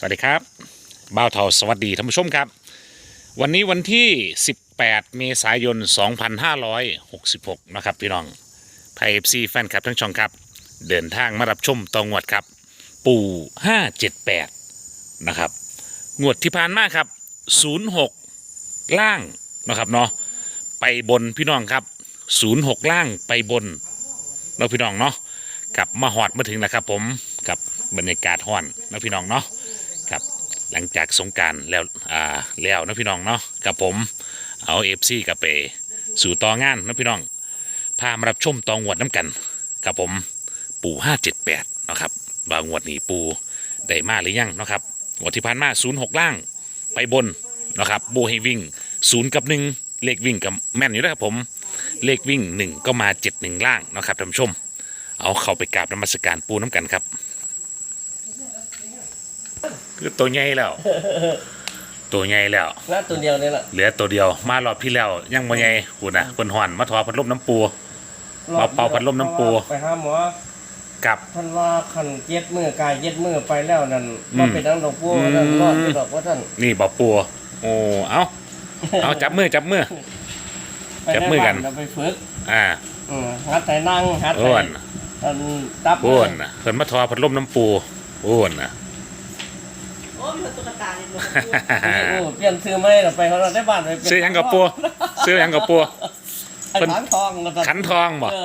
สวัสดีครับบ่าวเทาสวัสดีท่านผู้ชมครับ วันนี้วันที่ 18 เมษายน 2566 นะครับพี่น้องไพเอฟซีแฟนคลับทั้งช่องครับ เดินทางมารับชมตองวดครับ ปู่ 578 นะครับ งวดที่ผ่านมาครับ 06 ล่างนะครับเนาะไปบนพี่น้องครับ 06 ล่างไปบนเราพี่น้องเนาะกลับมาหอดมาถึงนะครับผมกับบรรยากาศห้อนนะพี่น้องเนาะ หลังจากสงการแล้วอ่าแล้วนะพี่น้องเนาะกับผมเอาเอฟซีกับไปสู่ต่องานนะพี่น้องพามารับชมตองวดน้ำกันกับผมปู่ห้าเจ็ดแปดนะครับบางวดนี้ปูได้มาหรือยังเนาะครับงวดที่ผ่านมาศูนย์หกล่างไปบนนะครับโบให้วิ่งศูนย์กับหนึ่งเลขวิ่งกับแม่นอยู่นะครับผมเลขวิ่งหนึ่งก็มาเจ็ดหนึ่งล่างนะครับท่านผู้ชม เอาเข้าไปกราบนมัสการปูน้ำกันครับ คือตัวใหญ่แล้ว ตัวใหญ่แล้วหน้าตัวเดียวนี่แหละเหลือตัวเดียว มารอบที่แล้วยังบ่ใหญ่คุณน่ะเพิ่นห่อนมาทอพัดลมน้ำปู มาเป่าพัดลมน้ำปู ไปหาหมอกับท่านว่าคันเย็ดมือกายเย็ดมือไปแล้วนั่นอืมมาเป็นนังดอกบัวนั่นอืมรอดอยู่ดอกว่าท่านนี่บ่ปูโอ้เอาเอาจับมือจับมือไปจับมือกันใบ้าเราไปฝึกอ่าอืมหัดแต่นั่งหัดแต่อ้วนอันตับอ้วนน่ะเพิ่นมาทอพัดลมน้ำปูอ้วนน่ะ โอ้ยมันตุ๊กตาเลยลูกโอ้เปลี่ยนซื้อไหมเราไปเขาเราได้บ้านไปเปลี่ยนซื้อหยังกับปูซื้อหยังกับปูไอ้เพิ่นขันทองก็ท่าขันทองบ่เอ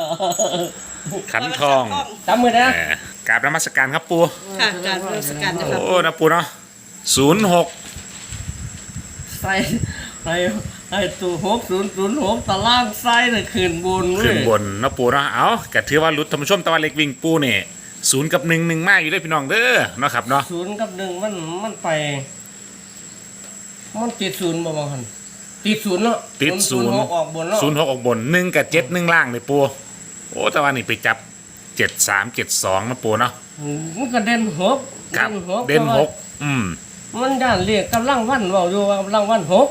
อขันทองจับมือนะเออกราบนมัสการครับปูค่ะการราชการจะครับโอ้นะปูเนาะศูนย์หกใส่ใส่ไอ้ตัวหกศูนย์ศูนย์หกตารางไส้เลยขึ้นบนเว้ย ขึ้นบนนะปูเนาะเอากะถือว่ารุดธรรมชมตะวันเล็กวิ่งปูนี่ ศูนย์กับหนึ่งหนึ่งมากอยู่เลยพี่น้องเด้อเนาะครับเนาะศูนย์กับหนึ่งมันมันไป มันติดศูนย์บ่บางคันติดศูนย์เนาะติดศูนย์หกออกบนเนาะศูนย์หกออกบนหนึ่งกับเจ็ดหนึ่งล่างเลยปูโอ้แต่ว่านี่ไปจับเจ็ดสามเจ็ดสองนะปูเนาะมันก็เด่นหกครับหกเด่นหกแต่อืมว่ามันย่านเรียกกำลังวันเว่าอยู่ว่ากำลังวันหก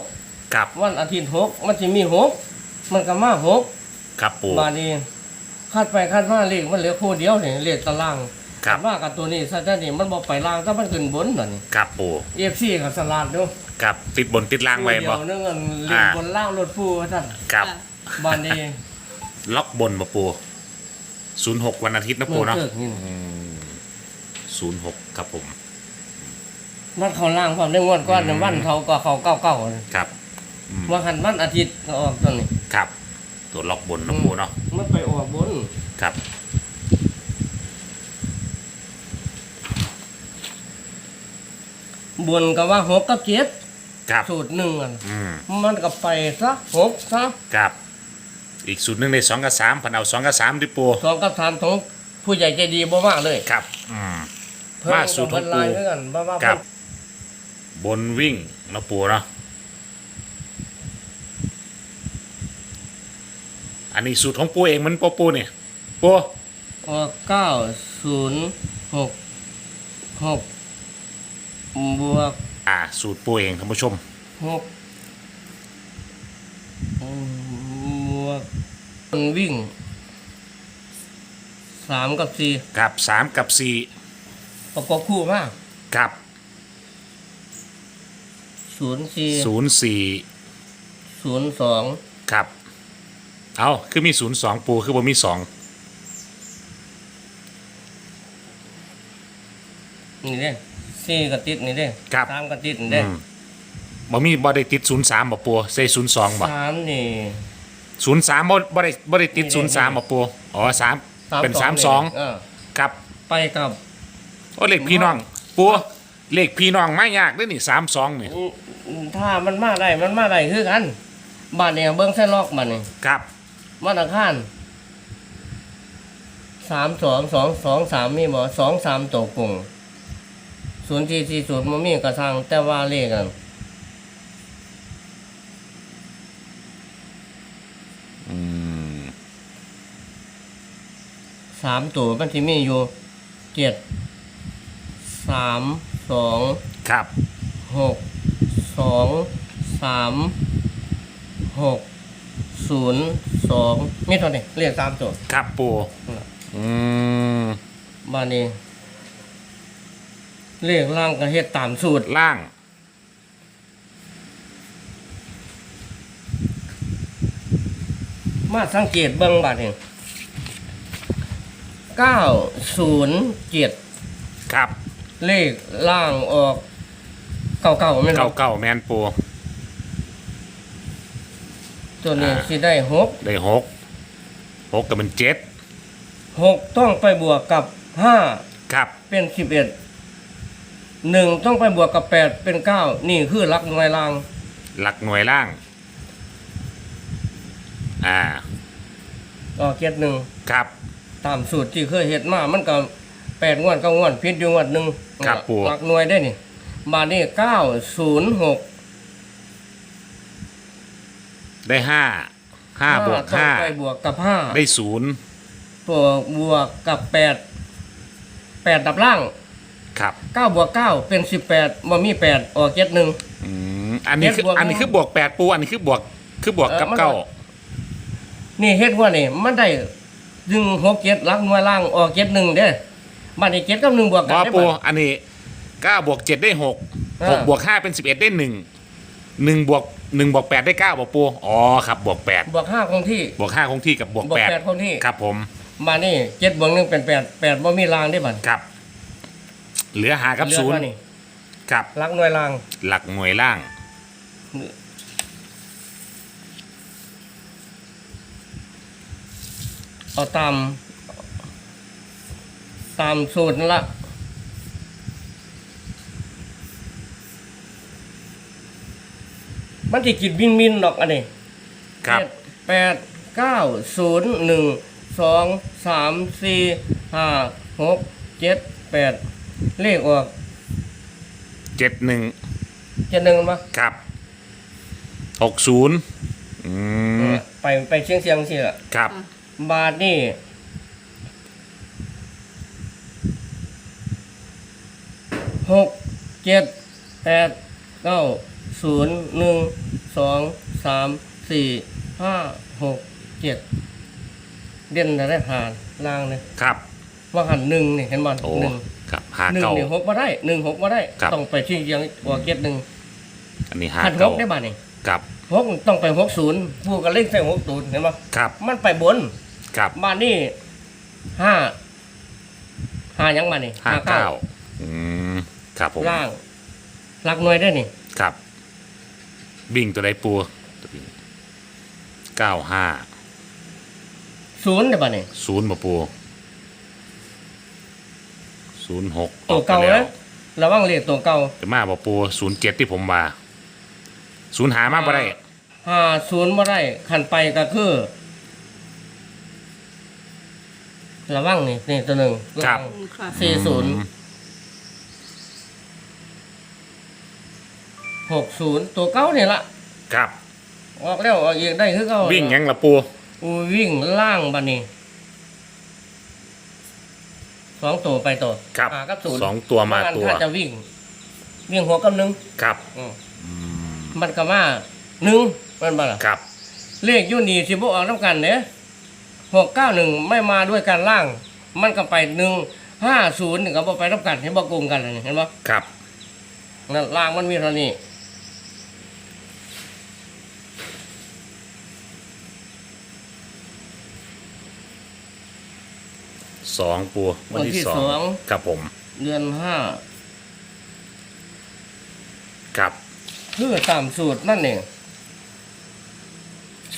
กับวันอาทิตย์หกมันจะมีหกมันก็มาหกครับปูบาดนี้ คาดไปคาดมาเลขมันเหลือคู่เดียวนี่เลขตารางครับว่ากับตัวนี้ซะแต่นี่มันบ่ไปล่างถ้ามันขึ้นบนน่ะนี่กับปู FC ก็สลัดเด้อกับติดบนติดล่างไว้เดีบ่ยวนึงอันเรียอ่าบนล่างรถผู้ว่าท่านกับ ค่ะ บ้านนี้ล็อกบนบ่ปูศูนย์หกวันอาทิตย์นะปูเนาะเกิดนี่ศูนย์หกครับผม มันเขาล่างความได้งวดก้อนอืมวันเขาก็เขาเก้าเก้าครับอืมว่าหันวันอาทิตย์ก็ออกตัวนี้ ครับ ตัวล็อกบนนะปูเนาะมันไปออกบนครับบนก็ว่าหกกับเจ็ดครับสูตรหนึ่งอะอืมมันก็ไปซะหกซะครับ อีกสูตรหนึ่งในสองกับสามพันเอาสองกับสามดิปูสองกับสามของผู้ใหญ่ใจดีบ่มากเลยครับอืมเพิ่มมากับสูตรของเพิ่นลายปู่เพื่อนบ่ว่าครับเพิ่นบนวิ่งนะปูเนาะ อันนี้สูตรของปูเองมันปูปูเนี่ยปูออกเก้าศูนย์หกหกบวกอ่า สูตรปูเองท่านผู้ชม หกบวกมันวิ่งสามกับสี่กับสามกับสี่ประกบคู่มากกับศูนย์สี่ศูนย์สี่ศูนย์สองครับ เอาคือมีศูนย์สองปูคือบ่มีสองนี่เด้สี่กับติดนี่เด้ครับสามกับติดนี่อืเด้มบ่มีบ่ได้ติดศูนย์สามบ่ปูใส่ศูนย์สองบ่สามนี่ ศูนย์สามบ่บ่ได้บ่ได้ติดนี่ศูนย์สามนี่ บ่ปูอ๋อสามเป็นสามสองเออกับไปกับโอ้เลขพี่น้องปูเลขพี่น้องไม่ยากเด้อนี่สามสองนี่อืมถ้ามันมาได้มันมาได้คือกันบ้านเนี่ยเบิ้งเส้นล็อกบ้านนี่ครับ วันอังคารสามสองสองสองสามมีบ่สองสามตกปุ่งศูนย์ที่ที่ศูนย์มันมีกระทังแต่ว่าเลขกันอืมสามตัวมันที่มีอยู่เจ็ดสามสองครับหกสองสามหก ศูนย์สองมีเท่านี้เรียกสามตัวครับปูอืมบ้านนี้เลขล่างก็เฮ็ดตามสูตรล่าง มาสังเกตเบิ่งบาดนี่เก้าศูนย์เจ็ดครับ เลขล่างออกเก่าเก่าๆแม่นบ่เก่าเก่าแมนปู ตัวนี้อ่าสิได้หกได้หกหกกับเป็นเจ็ดหกต้องไปบวกกับห้าครับเป็นสิบเอ็ดหนึ่งต้องไปบวกกับแปดเป็นเก้านี่คือหลักหน่วยล่าง หลักหน่วยล่าง อ่าออกเกียรหนึ่งครับ ตามสูตรที่เคยเฮ็ดมามันก็แปดงวดเก้างวดพิษอยู่งวดหนึ่งครับปู่หลักหน่วยได้นี่มานี่เก้าศูนย์หก ได้ห้าห้าบวกต้องห้าไปบวกกับห้าได้ศูนย์ตัวบวกกับแปดแปดดับล่างครับเก้าบวกเก้าเป็นสิบแปดบ่มีแปดออกเจ็ดหนึ่งอืมอันนี้คือเจ็ดบวกอันนี้คือบวกแปดปูอันนี้คือบวกคือบวกกับเออมันเก้านี่เฮ็ดว่านี่มันได้ดึงหกเจ็ดลักหน่วยล่างออกเจ็ดหนึ่งเด้บัดนี้เจ็ดกับหนึ่งบวกบกันอได้ปูบัดอันนี้เก้าบวกเจ็ดได้หกเออหกบวกห้าเป็นสิบเอ็ดได้หนึ่งหนึ่งบวก หนึ่งบวกแปดได้เก้าบอปูอ๋อครับบวกแปดบวกห้าคงที่ บวกห้าคงที่กับบวกบวกแปดแปดคงที่ ครับผมมานี่เจ็ดบวกหนึ่งเป็นแปดแปดบ่มีล่างได้บัดครับ เหลือหากับเหลือศูนย์ว่านี่ครับลักหน่วยล่างหลักหน่วยล่าง เอาตาม ตามสูตรนั่นละ มันจะกินมินมินๆดอกอันนี้ครับ เจ็ดแปดเก้าศูนย์หนึ่งสองสามสี่ห้าหกเจ็ดแปดเลขออกเจ็ดหนึ่งเจ็ดหนึ่งมั้ยครับหกศูนย์อืมไปไปเชียงเชียงสิละครับ บาทนี่หกเจ็ดแปดเก้า ศูนย์หนึ่งสองสามสี่ห้าหกเจ็ดเด่นได้ผ่านล่างเลยครับ ว่าหันหนึ่งนี่เห็นบอลโอ้หนึ่งครับหาหนึ่งเก้านี่หกมาได้หนึ่งหกมาได้ ครับ ต้องไปที่ยังออกเจ็ดหนึ่งอันนี้หาหันหเก้ากได้บ้านี่ครับหกต้องไปหกศูนย์ผู้กันเล่นใส่หกศูนย์เห็นปะครับมันไปบนครับมานี่ห้าห้ายังมานี่ห้าเก้าอืมครับผมล่างหลักหน่วยได้นี่ ครับ บิ่งตัวใดปูเก้าห้าศูนย์ได้ป่ะนี่ศูนย์มาปูศูนย์หกตัวเก่าแล้นะวระวังเลขตัวเก่าจะมาบ่ปูศูนย์เจ็ดที่ผมมาศูนย์หามาบ่ได้ห้าศูนย์มาได้ขันไปก็คือระวังนี่นี่ตัวหนึ่งครับระวังอืมค่ะสี่ศูนย์ อืม หกศูนย์ตัวเก้านี่ละครับ ออกแล้วออกอีกได้คือเก้าวิ่งยังละปู อูวิ่งล่างบันนี้สองตัวไปตัวครับห้ากับศูนย์สองตัวมาเพระตัว ถ้าจะวิ่ง วิ่งหัวกับหนึ่งครับอืมอืมมันก็มาหนึ่งมันบ้าล่ะ ครับ เลขอยูนี่สิบออกน้ำกันเนี่ยหกเก้าหนึ่งไม่มาด้วยกันล่าง มันก็ไปหนึ่งห้าศูนย์ก็บ่ไปน้ำกันเห็นบ่โกงกันเลยเห็นบ่ครับ นั่นล่างมันมีเท่านี้ สองปูวันที่สองครับผมเดือนห้าครับคือตามสูตรนั่นเอง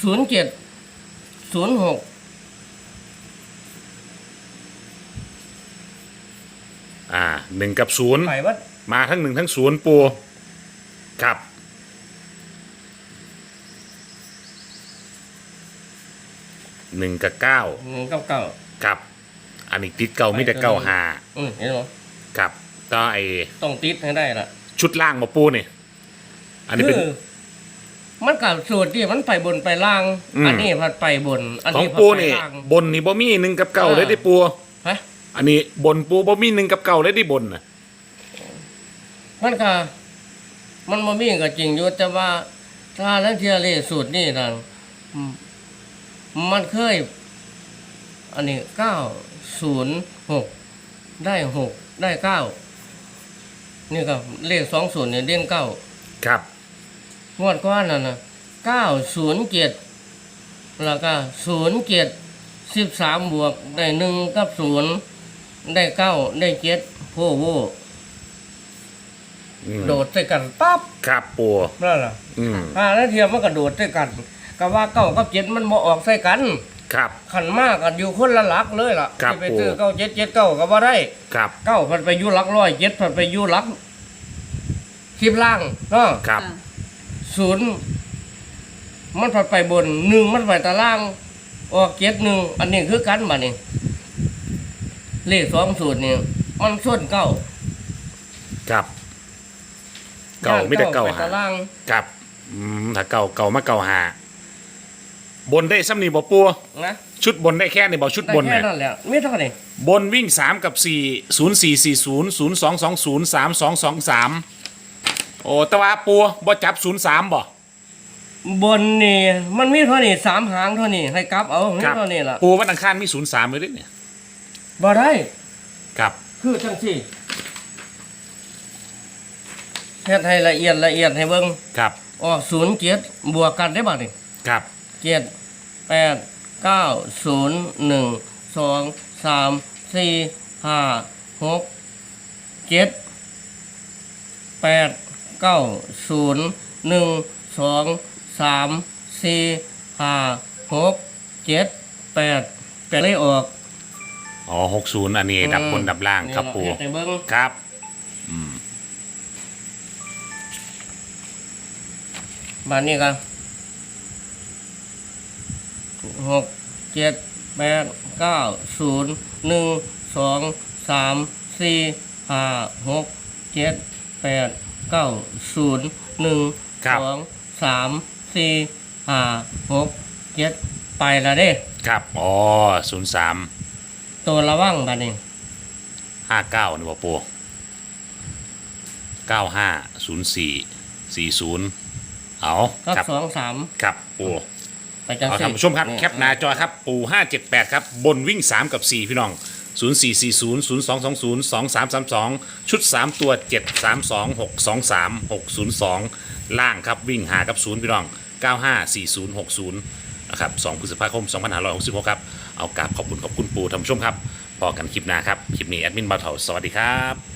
ศูนย์เจ็ดศูนย์หกอ่าหนึ่งกับศูนย์ไปวัดมาทั้งหนึ่งทั้งศูนย์ปูครับหนึ่งกับเก้าหนึ่งเก้าเก้าครับ อันนี้ติดเก้ามีแต่เก้าหาอืมเห็นไหมครับต่อไอต้องติดให้ได้ละชุดล่างมาปูนี่อันนี้เป็น คือมันกับสูตรที่มันไปบนไปล่าง อืม อันนี้พัดไปบน อันของนี้พัดปูไปนี่ล่าง บนนี่บ่มีหนึ่งกับเก้าเออเลยที่ปูฮะอันนี้บนปูบ่มีหนึ่งกับเก้าเลยที่บนน่ะ มันก็มันมามีก็จริงอยู่แต่ว่าถ้าลังเทียเลสูตรนี่นะอืมมันเคย อันนี้เก้า ศูนย์หกได้หกได้เก้านี่ก็เลขสองศูนย์เนี่ยเด่นเก้าครับงวดก้อนนั่นนะเก้าศูนย์เจ็ดแล้วก็ศูนย์เจ็ดสิบสามบวกได้หนึ่งกับศูนย์ได้เก้าได้เจ็ดโพโวอืมโดดใส่กันปั๊บครับปูนั่นล่ะอืมห้านาทีมันก็โดดใส่กันก็ว่าเก้ากับเจ็ดมันบ่ออกใส่กัน ครับ ขันมากกันอยู่คนละหลักเลยล่ะครับที่ไปซื้อโอ้ เก้าเจ็ดเจ็ดเก้าก็บ่ได้ครับเก้าพันไปอยู่หลักร้อยเจ็ดพันไปอยู่หลักสิบล่างเนาะครับค่ะศูนย์มันผัดไปบนหนึ่งมันไปตารางออกเจ็ดหนึ่งอันนี้คือกันบัดนี้เลขสองสูตรนี่มันส้นเก้าครับเก่าไม่ได้เก่าไปหาตาราง ครับอืมถ้าเก่าเก่ามาเก่าหา บนได้ซ้ำนี่บ่ปูนะชุดบนได้แค่นี่บ่ชุดได้บนแค่เนี่ยนั้นแหละไม่เท่านี้บนวิ่งสามกับสี่ศูนย์สี่สี่ศูนย์ศูนย์สองสองศูนย์สามสองสองสามโอ้แต่ว่าปูบ่จับศูนย์สามบ่บนนี่มันมีเท่านี้สามหางเท่านี้ให้กลับเอามีเท่านี้ล่ะปูวันอังคารมีศูนย์สามเลยเด้เนี่ยบ่ได้ครับคือจังสี่เฮ็ดให้ละเอียดละเอียดให้เบิ่งครับออกศูนย์เจ็ดบวกกันได้บ่นี่ครับ เจ็ดแปดเก้าศูนย์หนึ่งสองสามสี่ห้าหกเจ็ดแปดเก้าศูนย์หนึ่งสองสามสี่ห้าหกเจ็ดแปดแปดเลยออกอ๋อหกศูนย์อันนี้ดับบนดับล่างครับปูนี่เราเฮ็ดให้เบิ่งครับบ้านนี้กัน หกเจ็ดแปดเก้าศูนย์หนึ่งสองสามสี่ห้าหกเจ็ดแปดเก้าศูนย์หนึ่งครับสองสามสี่ห้าหกเจ็ดไปแล้วเด้ ครับ อ๋อศูนย์สามตัวระวังบ้านนี้ห้าเก้านี่บ่ปูเก้าห้าศูนย์สี่สี่ศูนย์เอาก็ครับสองสามครับปู ไปจังเอาสิท่านผู้ชมครับแคปหน้าจอครับปู578 ครับ บนวิ่ง 3 กับ 4 พี่น้อง 0440 0220 2332 ชุด 3 ตัว 732 623 602 ล่างครับวิ่งหากับ 0 พี่น้อง 954060 นะครับ 2พฤษภาคม 2566 ครับ เอากราบขอบคุณขอบคุณปูท่านผู้ชมครับพอกันคลิปหน้าครับ คลิปนี้แอดมินบ่าวเถาสวัสดีครับ